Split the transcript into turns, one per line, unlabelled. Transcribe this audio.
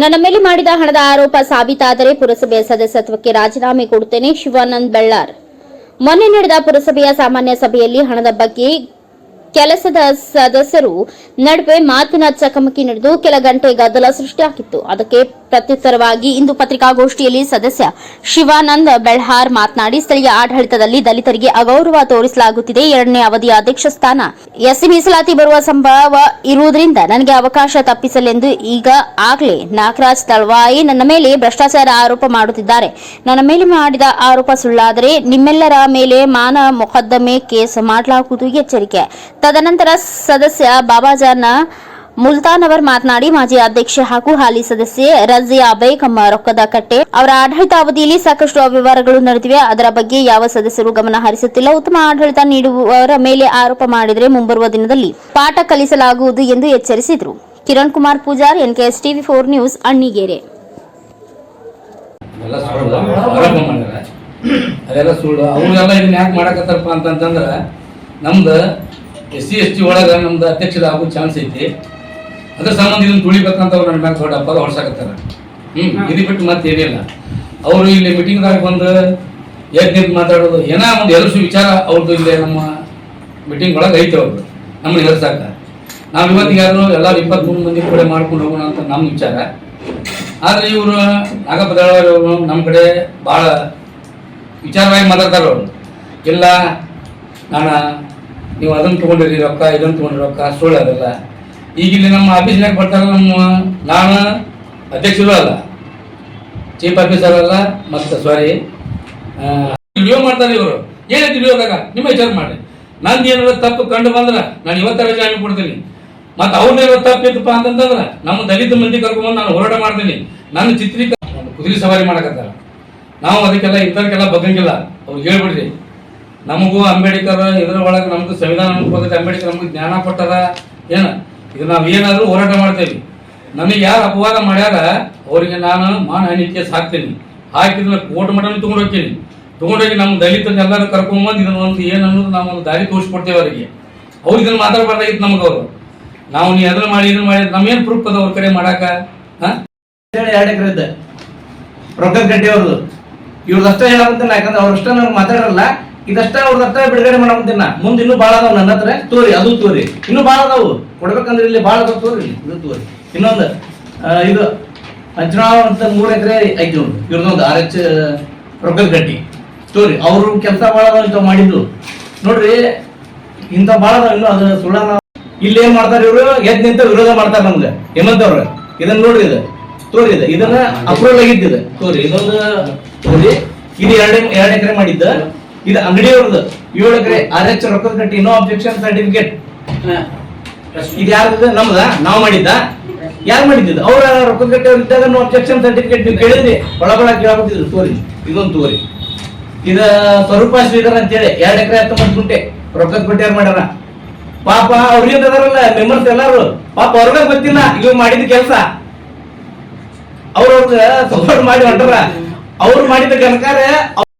ನನ್ನ ಮೇಲೆ ಮಾಡಿದ ಹಣದ ಆರೋಪ ಸಾಬೀತಾದರೆ ಪುರಸಭೆಯ ಸದಸ್ಯತ್ವಕ್ಕೆ ರಾಜೀನಾಮೆ ಕೊಡುತ್ತೇನೆ ಶಿವಾನಂದ್ ಬೆಳ್ಳಾರ್. ಮೊನ್ನೆ ನಡೆದ ಪುರಸಭೆಯ ಸಾಮಾನ್ಯ ಸಭೆಯಲ್ಲಿ ಹಣದ ಬಗ್ಗೆ ಕೆಲಸದ ಸದಸ್ಯರು ನಡುವೆ ಮಾತಿನ ಚಕಮಕಿ ನಡೆದು ಕೆಲ ಗಂಟೆ ಗದ್ದಲ ಸೃಷ್ಟಿಯಾಗಿತ್ತು. ಅದಕ್ಕೆ ಪ್ರತ್ಯುತ್ತರವಾಗಿ ಇಂದು ಪತ್ರಿಕಾಗೋಷ್ಠಿಯಲ್ಲಿ ಸದಸ್ಯ ಶಿವಾನಂದ ಬೆಳ್ಹಾರ್ ಮಾತನಾಡಿ, ಸ್ಥಳೀಯ ಆಡಳಿತದಲ್ಲಿ ದಲಿತರಿಗೆ ಅಗೌರವ ತೋರಿಸಲಾಗುತ್ತಿದೆ. ಎರಡನೇ ಅವಧಿಯ ಅಧ್ಯಕ್ಷ ಸ್ಥಾನ ಎಸ್ಸಿ ಮೀಸಲಾತಿ ಬರುವ ಸಂಭವ ಇರುವುದರಿಂದ ನನಗೆ ಅವಕಾಶ ತಪ್ಪಿಸಲೆಂದು ಈಗ ಆಗಲೇ ನಾಗರಾಜ್ ತಳವಾಯಿ ನನ್ನ ಮೇಲೆ ಭ್ರಷ್ಟಾಚಾರ ಆರೋಪ ಮಾಡುತ್ತಿದ್ದಾರೆ. ನನ್ನ ಮೇಲೆ ಮಾಡಿದ ಆರೋಪ ಸುಳ್ಳಾದರೆ ನಿಮ್ಮೆಲ್ಲರ ಮೇಲೆ ಮಾನ ಮೊಕದ್ದಮೆ ಕೇಸ್ ಮಾಡಲಾಗುವುದು. ಎಚ್ಚರಿಕೆ ತದನಂತರ ಸದಸ್ಯ ಬಾಬಾಜಾನ ಮುಲ್ತಾನ್ ಅವರು ಮಾತನಾಡಿ, ಮಾಜಿ ಅಧ್ಯಕ್ಷೆ ಹಾಗೂ ಹಾಲಿ ಸದಸ್ಯೆ ರಜಿಯಾ ಬೇಗಂ ರೊಕ್ಕದ ಕಟ್ಟೆ. ಅವರ ಆಡಳಿತಾವಧಿಯಲ್ಲಿ ಸಾಕಷ್ಟು ಅವ್ಯವಹಾರಗಳು ನಡೆದಿವೆ. ಅದರ ಬಗ್ಗೆ ಯಾವ ಸದಸ್ಯರು ಗಮನ ಹರಿಸುತ್ತಿಲ್ಲ. ಉತ್ತಮ ಆಡಳಿತ ನೀಡುವವರ ಮೇಲೆ ಆರೋಪ ಮಾಡಿದರೆ ಮುಂಬರುವ ದಿನದಲ್ಲಿ ಪಾಠ ಕಲಿಸಲಾಗುವುದು ಎಂದು ಎಚ್ಚರಿಸಿದರು. Kiran Kumar Pujar, NKS TV four news, Annigere.
ಅದೆಲ್ಲ ಸುಳ್ಳು. ಅವ್ರೆಲ್ಲ ಇದನ್ನ ಯಾಕೆ ಮಾಡಕತ್ತಾರಪ್ಪ ಅಂತಂತಂದ್ರೆ, ನಮ್ದು ಎಸ್ ಸಿ ಎಸ್ ಟಿ ಒಳಗೆ ನಮ್ದು ಅಧ್ಯಕ್ಷದ ಆಗೋ ಚಾನ್ಸ್ ಐತಿ. ಅದ್ರ ಸಂಬಂಧ ಇದನ್ನ ತುಳಿಬೇಕಂತ ಅವ್ರು ನನ್ನ ಮ್ಯಾಗ ದೊಡ್ಡ ಹಬ್ಬದ ಹೊಡ್ಸಾಕತ್ತಾರ. ಹ್ಮ್ ಇದು ಬಿಟ್ಟು ಮತ್ತೆ ಏನಿಲ್ಲ. ಅವರು ಇಲ್ಲಿ ಮೀಟಿಂಗ್ದಾಗ ಬಂದು ಎದ್ದು ಮಾತಾಡೋದು ಏನೋ ಒಂದು ಎಲ್ಸು ವಿಚಾರ ಅವ್ರದ್ದು ಇಲ್ಲಿ ನಮ್ಮ ಮೀಟಿಂಗ್ ಒಳಗೆ ಐತೆ ಅವ್ರದ್ದು ನಮ್ಮನ್ನ ಎದುರ್ಸಾಕ. ನಾವು ಇವತ್ತಿಗಾದ್ರೂ ಎಲ್ಲ ಇಪ್ಪತ್ಮೂರು ಮಂದಿ ಕೂಡ ಮಾಡ್ಕೊಂಡು ಹೋಗೋಣ ಅಂತ ನಮ್ಮ ವಿಚಾರ. ಆದರೆ ಇವರು ನಾಗಪದವರು ನಮ್ಮ ಕಡೆ ಭಾಳ ವಿಚಾರವಾಗಿ ಮಾತಾಡ್ತಾರೆ ಅವರು. ಇಲ್ಲ ನಾನು ನೀವು ಅದನ್ನು ತೊಗೊಂಡಿರಿ ರೊಕ್ಕ, ಇದನ್ನು ತೊಗೊಂಡ್ರಿ ರೊಕ್ಕ, ಸುಳ್ಳು ಅದಲ್ಲ. ಈಗ ಇಲ್ಲಿ ನಮ್ಮ ಆಫೀಸ್ನಾಗ ಬರ್ತಾರೆ ನಮ್ಮ, ನಾನು ಅಧ್ಯಕ್ಷರು ಅಲ್ಲ ಚೀಫ್ ಆಫೀಸರ್ ಅಲ್ಲ, ಮತ್ತು ಸಾರಿ ವಿಡಿಯೋ ಮಾಡ್ತಾರೆ ಇವರು. ಏನೈತಿ ವಿಡಿಯೋದಾಗ ನಿಮ್ಮ ವಿಚಾರ ಮಾಡಿ. ನಂದು ಏನಾದ್ರು ತಪ್ಪು ಕಂಡು ಬಂದ್ರೆ ನಾನು ಇವತ್ತ ರಜೆ ಕೊಡ್ತೀನಿ. ಮತ್ತೆ ತಪ್ಪು ಇತ್ತಪ್ಪ ಅಂತಂದ್ರೆ ನಮ್ಮ ದಲಿತ ಮಂದಿ ಕರ್ಕೊಂಡು ನಾನು ಹೋರಾಟ ಮಾಡ್ತೀನಿ. ನನ್ನ ಚಿತ್ರೀಕರಣ, ಕುದುರೆ ಸವಾರಿ ಮಾಡಕತ್ತಾರ. ನಾವು ಅದಕ್ಕೆಲ್ಲ ಇಂಥವ್ರಿಗೆಲ್ಲ ಬಗ್ಗಂಗಿಲ್ಲ. ಅವ್ರಿಗೆ ಹೇಳ್ಬಿಡ್ರಿ. ನಮಗೂ ಅಂಬೇಡ್ಕರ್ ಇದ್ರ ಒಳಗೆ ನಮ್ದು ಸಂವಿಧಾನ ಬಗ್ಗೆ ಅಂಬೇಡ್ಕರ್ ನಮ್ಗೆ ಜ್ಞಾನ ಕೊಟ್ಟದ. ಏನ? ಇದು ನಾವು ಏನಾದರೂ ಹೋರಾಟ ಮಾಡ್ತೇವೆ. ನನಗೆ ಯಾರು ಅಪವಾದ ಮಾಡ್ಯಾರ, ಅವರಿಗೆ ನಾನು ಮಾನಹಾನಿ ಕೇಸ್ ಹಾಕ್ತೀನಿ ಹಾಕಿದ್ರೆ ಕೋರ್ಟ್ ಮಟನ್ ತಗೊಂಡೋಗ್ತೀನಿ ತಗೊಂಡೋಗಿ ನಮ್ಮ ದಲಿತರನ್ನ ಎಲ್ಲರೂ ಕರ್ಕೊಂಬಂದು ಇದನ್ನ ಒಂದು ಅನ್ನೋದು ನಾವು ಒಂದು ದಾರಿ ತೋರಿಸ್ಕೊಡ್ತೇವೆ ಅವರಿಗೆ. ಅವ್ರು ಇದನ್ನ ಮಾತಾಡಬಾರ್ದಾಗಿತ್ತು ನಮಗೆ ಅವರು. ನಾವು ನೀ ಅದನ್ನ ಮಾಡಿ ಇದನ್ನ ಮಾಡಿ ನಮ್ಗೇನು ಪ್ರೂಫ್ ಅದ ಅವ್ರ ಕಡೆ ಮಾಡಾಕ?
ಎರಡು ಎಕರೆ ಇದ್ದ. ರೊಕ್ಕ ಗಡ್ಡೆ ಅವ್ರದ್ದು ಇವ್ರದ್ದು ಅಷ್ಟೇ ಹೇಳಂತೀನಿ ಯಾಕಂದ್ರೆ ಅವ್ರಷ್ಟ ಮಾತಾಡಲ್ಲ. ಇದಷ್ಟ ಅವ್ರದ್ದು ಅಷ್ಟ ಬಿಡುಗಡೆ ಮಾಡಂತೀನಿ ನಾ. ಮುಂದೆ ಇನ್ನೂ ಭಾಳ ಅದಾವ ನನ್ನ ಹತ್ರ. ತೋರಿ ಅದು ತೋರಿ. ಇನ್ನೂ ಭಾಳ ಅದಾವು. ಕೊಡ್ಬೇಕಂದ್ರೆ ಇಲ್ಲಿ ಭಾಳ ಅದಾವ ತೋರಿ. ಇದು ತೋರಿ. ಇನ್ನೊಂದು ಇದು ಅಂಚನಾಳ ಅಂತ ಮೂರು ಎಕರೆ ಐತಿ ನೋಡು. ಇವ್ರದೊಂದು ಆರ್ ಎಚ್ ರೊಕ್ಕದ ಗಟ್ಟಿ. ತೋರಿ ಅವರು ಕೆಲಸ ಭಾಳ ಅದಾವ ಇಂಥವು ಮಾಡಿದ್ದು. ನೋಡ್ರಿ ಇಂಥ ಭಾಳ ಅದಾವ ಇನ್ನು ಅದು ಸುಳ್ಳ ಇಲ್ಲಿ ಏನ್ ಮಾಡ್ತಾರೆ ಇವರು? ಎದ್ ನಿಂತ ವಿರೋಧ ಮಾಡ್ತಾರೆ ನಮ್ಗೆ. ಹೇಮಂತವ್ರ ಇದನ್ನ ನೋಡ್ರಿ ಇದು. ತೋರಿ ಇದು. ಇದನ್ನ ಅಪ್ರೂವಲ್ ಆಗಿದ್ದಿದೆ ತೋರಿ ಇದೊಂದು ತೋರಿ ಇದು ಎರಡು ಎರಡು ಎಕರೆ ಮಾಡಿದ್ದ. ಇದು ಅಂಗಡಿ ಅವ್ರದ್ದು ಏಳು ಎಕರೆ ಆರ್ ಎಚ್ ರೊಕ್ಕದ ಕಟ್ಟಿ ನೋ ಅಬ್ಜೆಕ್ಷನ್ ಸರ್ಟಿಫಿಕೇಟ್ ಇದು ಯಾರ್ದು ನಮ್ದ? ನಾವು ಮಾಡಿದ್ದ? ಯಾರು ಮಾಡಿದ್ದು ಅವ್ರ ರೊಕ್ಕದ ಕಟ್ಟಿ ಅವ್ರು ಇದ್ದಾಗ ನೋ ಅಬ್ಜೆಕ್ಷನ್ ಸರ್ಟಿಫಿಕೇಟ್ ನೀವು ಕೇಳಿದ್ರಿ. ಒಳಗೊಳ ಕೇಳಾಕತ್ತಿದ್ರು ತೋರಿ. ಇದೊಂದು ತೋರಿ. ಇದ ಸ್ವರೂಪ ಶ್ರೀಧರ್ ಅಂತೇಳಿ ಎರಡು ಎಕರೆ ಹತ್ತೊಂಬತ್ತು ಗುಂಟೆ ರೊಕ್ಕದ ಕೊಟ್ಟಿಯಾರ ಮಾಡ್ಯಾರ. ಪಾಪ ಅವ್ರಿಗೆ ಅದಾರಲ್ಲ ಮೆಂಬರ್ಸ್ ಎಲ್ಲಾರು. ಪಾಪ ಅವ್ರಿಗೆ ಗೊತ್ತಿಲ್ಲ ಇವ್ ಮಾಡಿದ ಕೆಲಸ. ಅವ್ರವ್ರ ಸಪೋರ್ಟ್ ಮಾಡಿ ಹೊಂಟಾರ ಅವ್ರು ಮಾಡಿದ ಕನಕಾರ